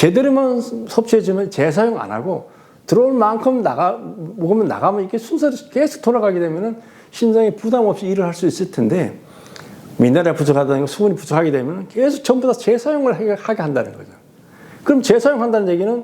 제대로만 섭취해주면 재사용 안 하고 들어올 만큼 나가 먹으면 나가면 이게 순서대로 계속 돌아가게 되면은 신장이 부담 없이 일을 할 수 있을 텐데 미네랄 부족하다는 수분이 부족하게 되면 계속 전부 다 재사용을 하게 한다는 거죠. 그럼 재사용한다는 얘기는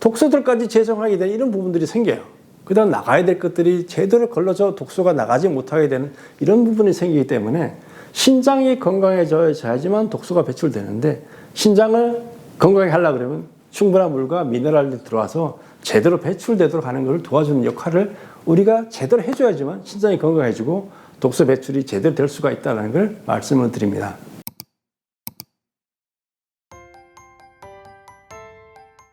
독소들까지 재사용하게 되는 이런 부분들이 생겨요. 그다음 나가야 될 것들이 제대로 걸러져 독소가 나가지 못하게 되는 이런 부분이 생기기 때문에 신장이 건강해져야지만 독소가 배출되는데 신장을 건강하게 하려 그러면 충분한 물과 미네랄이 들어와서 제대로 배출되도록 하는 것을 도와주는 역할을 우리가 제대로 해줘야지만 신장이 건강해지고 독소 배출이 제대로 될 수가 있다는 걸 말씀을 드립니다.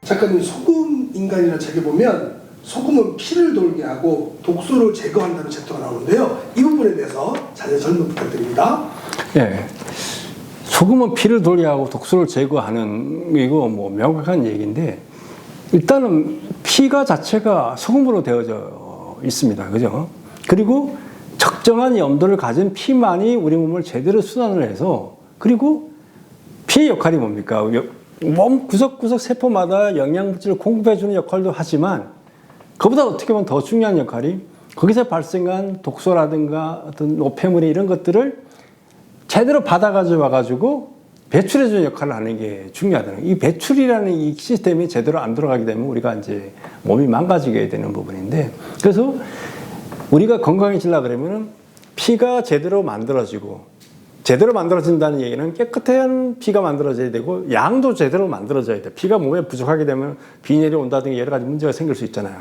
작가님 소금 인간이라는 책에 보면 소금은 피를 돌게 하고 독소를 제거한다는 챕터가 나오는데요. 이 부분에 대해서 자세히 설명 부탁드립니다. 예. 소금은 피를 돌게 하고 독소를 제거하는 이거 뭐 명확한 얘기인데 일단은 피가 자체가 소금으로 되어져 있습니다. 그죠? 그리고 적정한 염도를 가진 피만이 우리 몸을 제대로 순환을 해서 그리고 피의 역할이 뭡니까? 여- 몸 구석구석 세포마다 영양물질을 공급해주는 역할도 하지만 그보다 어떻게 보면 더 중요한 역할이 거기서 발생한 독소라든가 어떤 노폐물이 이런 것들을 제대로 받아가지고 와가지고 배출해주는 역할을 하는 게 중요하다는 거예요. 이 배출이라는 이 시스템이 제대로 안 들어가게 되면 우리가 이제 몸이 망가지게 되는 부분인데 그래서 우리가 건강해지려 그러면은 피가 제대로 만들어지고 제대로 만들어진다는 얘기는 깨끗한 피가 만들어져야 되고 양도 제대로 만들어져야 돼. 피가 몸에 부족하게 되면 빈혈이 온다든가 여러 가지 문제가 생길 수 있잖아요.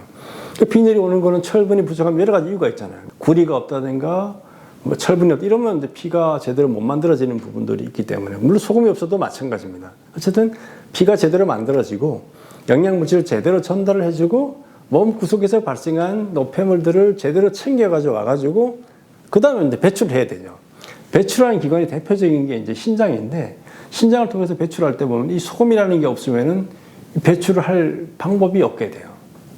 그 빈혈이 오는 거는 철분이 부족하면 여러 가지 이유가 있잖아요. 구리가 없다든가 뭐 없다 이러면 이제 피가 제대로 못 만들어지는 부분들이 있기 때문에 물론 소금이 없어도 마찬가지입니다. 어쨌든 피가 제대로 만들어지고 영양물질을 제대로 전달을 해주고 몸 구석에서 발생한 노폐물들을 제대로 챙겨가지고 와가지고 그 다음에 이제 배출해야 되죠. 배출하는 기관이 대표적인 게 이제 신장인데 신장을 통해서 배출할 때 보면 이 소금이라는 게 없으면은 배출을 할 방법이 없게 돼요.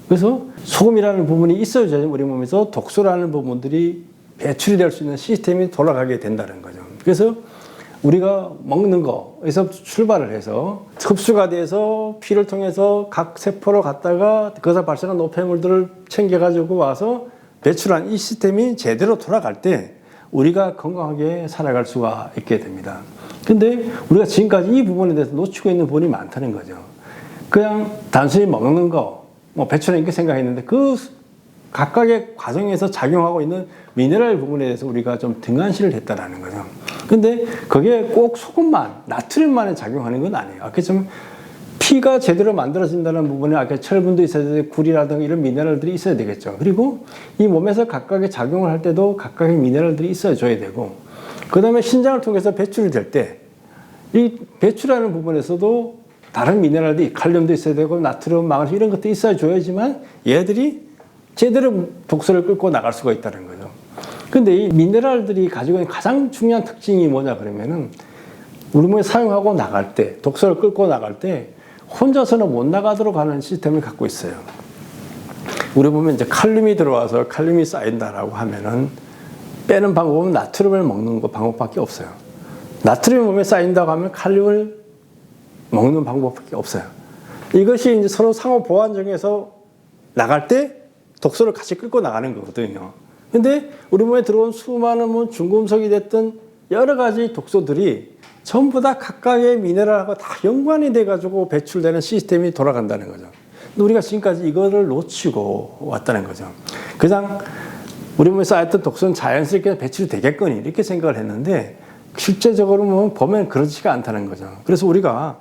그래서 소금이라는 부분이 있어야지 우리 몸에서 독소라는 부분들이 배출이 될 수 있는 시스템이 돌아가게 된다는 거죠. 그래서 우리가 먹는 거에서 출발을 해서 흡수가 돼서 피를 통해서 각 세포로 갔다가 거기서 발생한 노폐물들을 챙겨가지고 와서 배출한 이 시스템이 제대로 돌아갈 때 우리가 건강하게 살아갈 수가 있게 됩니다. 근데 우리가 지금까지 이 부분에 대해서 놓치고 있는 부분이 많다는 거죠. 그냥 단순히 먹는 거, 뭐 배출하는 게 생각했는데 그 각각의 과정에서 작용하고 있는 미네랄 부분에 대해서 우리가 좀 등한시를 했다라는 거죠. 근데 그게 꼭 소금만, 나트륨만에 작용하는 건 아니에요. 아까 좀 피가 제대로 만들어진다는 부분에 아까 철분도 있어야 되고 굴이라든가 이런 미네랄들이 있어야 되겠죠. 그리고 이 몸에서 각각의 작용을 할 때도 각각의 미네랄들이 있어야 줘야 되고 그 다음에 신장을 통해서 배출이 될 때 이 배출하는 부분에서도 다른 미네랄들이 칼륨도 있어야 되고 나트륨, 마그네슘 이런 것도 있어야 줘야지만 얘들이 제대로 독소를 끌고 나갈 수가 있다는 거죠. 근데 이 미네랄들이 가지고 있는 가장 중요한 특징이 뭐냐 그러면은 우리 몸에 사용하고 나갈 때 독소를 끌고 나갈 때 혼자서는 못 나가도록 하는 시스템을 갖고 있어요. 우리 보면 이제 칼륨이 들어와서 칼륨이 쌓인다라고 하면은 빼는 방법은 나트륨을 먹는 것 방법밖에 없어요. 나트륨이 몸에 쌓인다고 하면 칼륨을 먹는 방법밖에 없어요. 이것이 이제 서로 상호 보완 중에서 나갈 때 독소를 같이 끌고 나가는 거거든요. 근데 우리 몸에 들어온 수많은 뭐 중금속이 됐든 여러 가지 독소들이 전부 다 각각의 미네랄하고 다 연관이 돼가지고 배출되는 시스템이 돌아간다는 거죠. 근데 우리가 지금까지 이거를 놓치고 왔다는 거죠. 그냥 우리 몸에 쌓였던 독소는 자연스럽게 배출이 되겠거니 이렇게 생각을 했는데 실제적으로 보면 그렇지가 않다는 거죠. 그래서 우리가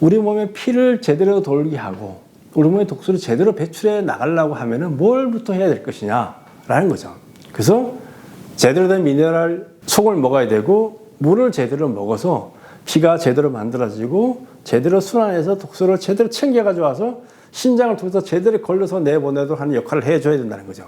우리 몸에 피를 제대로 돌게 하고 우리 몸의 독소를 제대로 배출해 나가려고 하면은 뭘부터 해야 될 것이냐라는 거죠. 그래서 제대로 된 미네랄 속을 먹어야 되고 물을 제대로 먹어서 피가 제대로 만들어지고 제대로 순환해서 독소를 제대로 챙겨 가져와서 신장을 통해서 제대로 걸려서 내보내도록 하는 역할을 해줘야 된다는 거죠.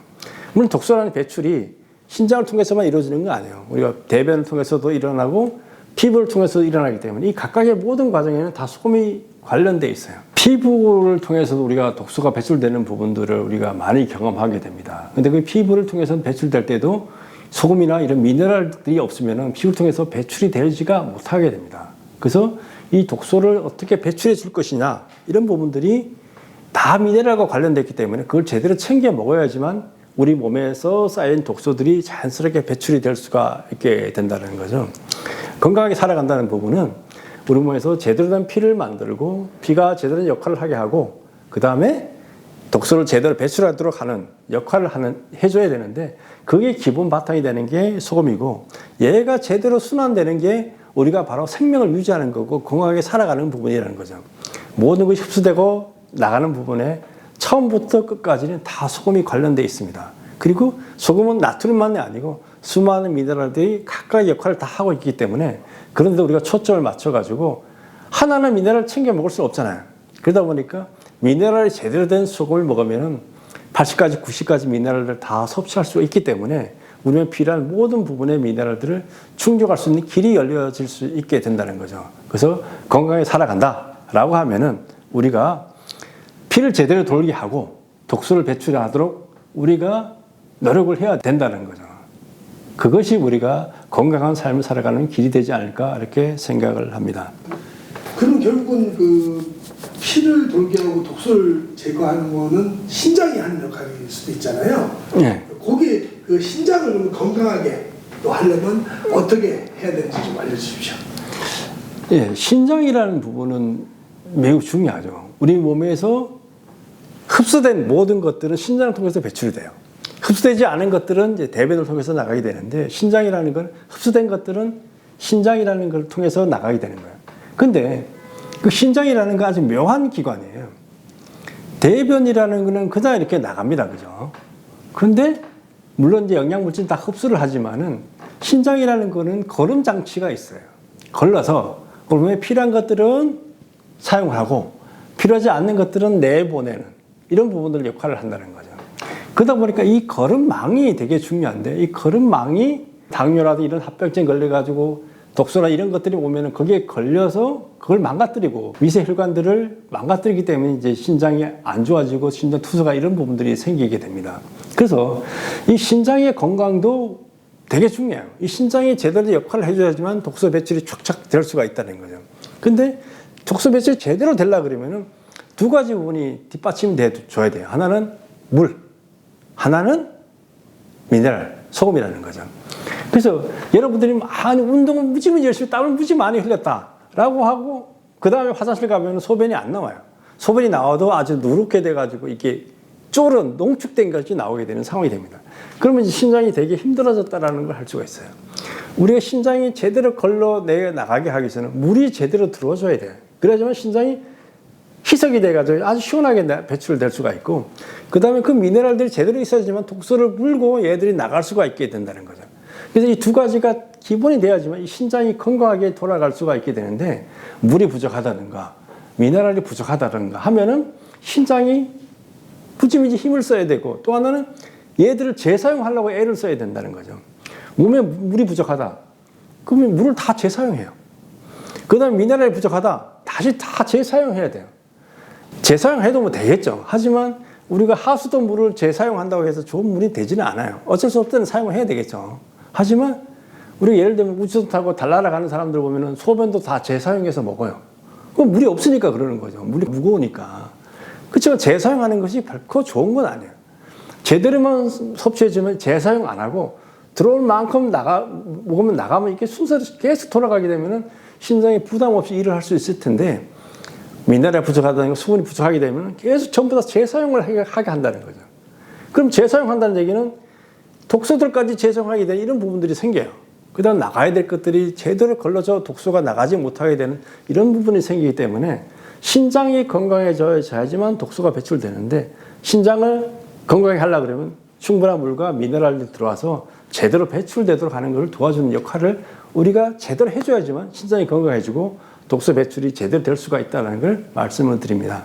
물론 독소라는 배출이 신장을 통해서만 이루어지는 건 아니에요. 우리가 대변을 통해서도 일어나고 피부를 통해서 일어나기 때문에 이 각각의 모든 과정에는 다 소금이 관련돼 있어요. 피부를 통해서도 우리가 독소가 배출되는 부분들을 우리가 많이 경험하게 됩니다. 근데 그 피부를 통해서 배출될 때도 소금이나 이런 미네랄들이 없으면 피부를 통해서 배출이 되지가 못하게 됩니다. 그래서 이 독소를 어떻게 배출해 줄 것이냐 이런 부분들이 다 미네랄과 관련됐기 때문에 그걸 제대로 챙겨 먹어야지만 우리 몸에서 쌓인 독소들이 자연스럽게 배출이 될 수가 있게 된다는 거죠. 건강하게 살아간다는 부분은 우리 몸에서 제대로 된 피를 만들고 피가 제대로 된 역할을 하게 하고 그 다음에 독소를 제대로 배출하도록 하는 역할을 하는 해줘야 되는데 그게 기본 바탕이 되는 게 소금이고 얘가 제대로 순환되는 게 우리가 바로 생명을 유지하는 거고 건강하게 살아가는 부분이라는 거죠. 모든 것이 흡수되고 나가는 부분에 처음부터 끝까지는 다 소금이 관련되어 있습니다. 그리고 소금은 나트륨만이 아니고 수많은 미네랄들이 각각의 역할을 다 하고 있기 때문에 그런데 우리가 초점을 맞춰가지고 하나는 미네랄을 챙겨 먹을 수 없잖아요. 그러다 보니까 미네랄이 제대로 된 소금을 먹으면은 80가지, 90가지 미네랄을 다 섭취할 수 있기 때문에 우리는 필요한 모든 부분의 미네랄들을 충족할 수 있는 길이 열려질 수 있게 된다는 거죠. 그래서 건강하게 살아간다라고 하면은 우리가 피를 제대로 돌게 하고 독소를 배출하도록 우리가 노력을 해야 된다는 거죠. 그것이 우리가 건강한 삶을 살아가는 길이 되지 않을까 이렇게 생각을 합니다. 그럼 결국은 그 피를 돌게 하고 독소를 제거하는 거는 신장이 하는 역할일 수도 있잖아요. 예. 거기 그 신장을 좀 건강하게 또 하려면 어떻게 해야 되는지 좀 알려주십시오. 예, 신장이라는 부분은 매우 중요하죠. 우리 몸에서 흡수된 모든 것들은 신장을 통해서 배출이 돼요. 흡수되지 않은 것들은 이제 대변을 통해서 나가게 되는데 신장이라는 건 흡수된 것들은 신장이라는 걸 통해서 나가게 되는 거예요. 근데 그 신장이라는 건 아주 묘한 기관이에요. 대변이라는 거는 그냥 이렇게 나갑니다. 그죠? 그런데 물론 이제 영양물질 다 흡수를 하지만은 신장이라는 거는 걸음 장치가 있어요. 걸러서 몸에 필요한 것들은 사용하고 필요하지 않는 것들은 내보내는 이런 부분들 역할을 한다는 거죠. 그러다 보니까 이 걸음망이 되게 중요한데 이 걸음망이 당뇨라도 이런 합병증 걸려가지고 독소나 이런 것들이 오면은 거기에 걸려서 그걸 망가뜨리고 미세 혈관들을 망가뜨리기 때문에 이제 신장이 안 좋아지고 신장 투소가 이런 부분들이 생기게 됩니다. 그래서 이 신장의 건강도 되게 중요해요. 이 신장이 제대로 역할을 해줘야지만 독소 배출이 촉착 될 수가 있다는 거죠. 근데 독소 배출이 제대로 되려 그러면은 두 가지 부분이 뒷받침이 돼줘야 돼요. 하나는 물, 하나는 미네랄, 소금이라는 거죠. 그래서 여러분들이 많이 운동을 무지무지 열심히 땀을 무지 많이 흘렸다라고 하고 그 다음에 화장실 가면 소변이 안 나와요. 소변이 나와도 아주 누렇게 돼가지고 이게 쫄은 농축된 것이 나오게 되는 상황이 됩니다. 그러면 신장이 되게 힘들어졌다라는 걸 할 수가 있어요. 우리가 신장이 제대로 걸러 내 나가게 하기 위해서는 물이 제대로 들어줘야 돼요. 그래야지만 신장이 희석이 돼가지고 아주 시원하게 나- 배출될 수가 있고, 그 다음에 그 미네랄들이 제대로 있어야지만 독소를 물고 얘들이 나갈 수가 있게 된다는 거죠. 그래서 이 두 가지가 기본이 돼야지만 이 신장이 건강하게 돌아갈 수가 있게 되는데, 물이 부족하다든가, 미네랄이 부족하다든가 하면은 신장이 부지미지 힘을 써야 되고, 또 하나는 얘들을 재사용하려고 애를 써야 된다는 거죠. 몸에 물이 부족하다. 그러면 물을 다 재사용해요. 그 다음에 미네랄이 부족하다. 다시 다 재사용해야 돼요. 재사용해도 뭐 되겠죠. 하지만 우리가 하수도 물을 재사용한다고 해서 좋은 물이 되지는 않아요. 어쩔 수 없을 때는 사용을 해야 되겠죠. 하지만 우리 예를 들면 우주선 타고 달나라 가는 사람들 보면은 소변도 다 재사용해서 먹어요. 그럼 물이 없으니까 그러는 거죠. 물이 무거우니까. 그렇지만 재사용하는 것이 결코 좋은 건 아니에요. 제대로만 섭취해주면 재사용 안 하고 들어올 만큼 나가 먹으면 나가면 이렇게 순서대로 계속 돌아가게 되면은 신장이 부담 없이 일을 할 수 있을 텐데 미네랄 부족하다는 수분이 부족하게 되면 계속 전부 다 재사용을 하게, 한다는 거죠. 그럼 재사용한다는 얘기는 독소들까지 재사용하게 되는 이런 부분들이 생겨요. 그 다음 나가야 될 것들이 제대로 걸러져 독소가 나가지 못하게 되는 이런 부분이 생기기 때문에 신장이 건강해져야지만 독소가 배출되는데 신장을 건강하게 하려고 그러면 충분한 물과 미네랄이 들어와서 제대로 배출되도록 하는 것을 도와주는 역할을 우리가 제대로 해줘야지만 신장이 건강해지고 독소 배출이 제대로 될 수가 있다는 걸 말씀을 드립니다.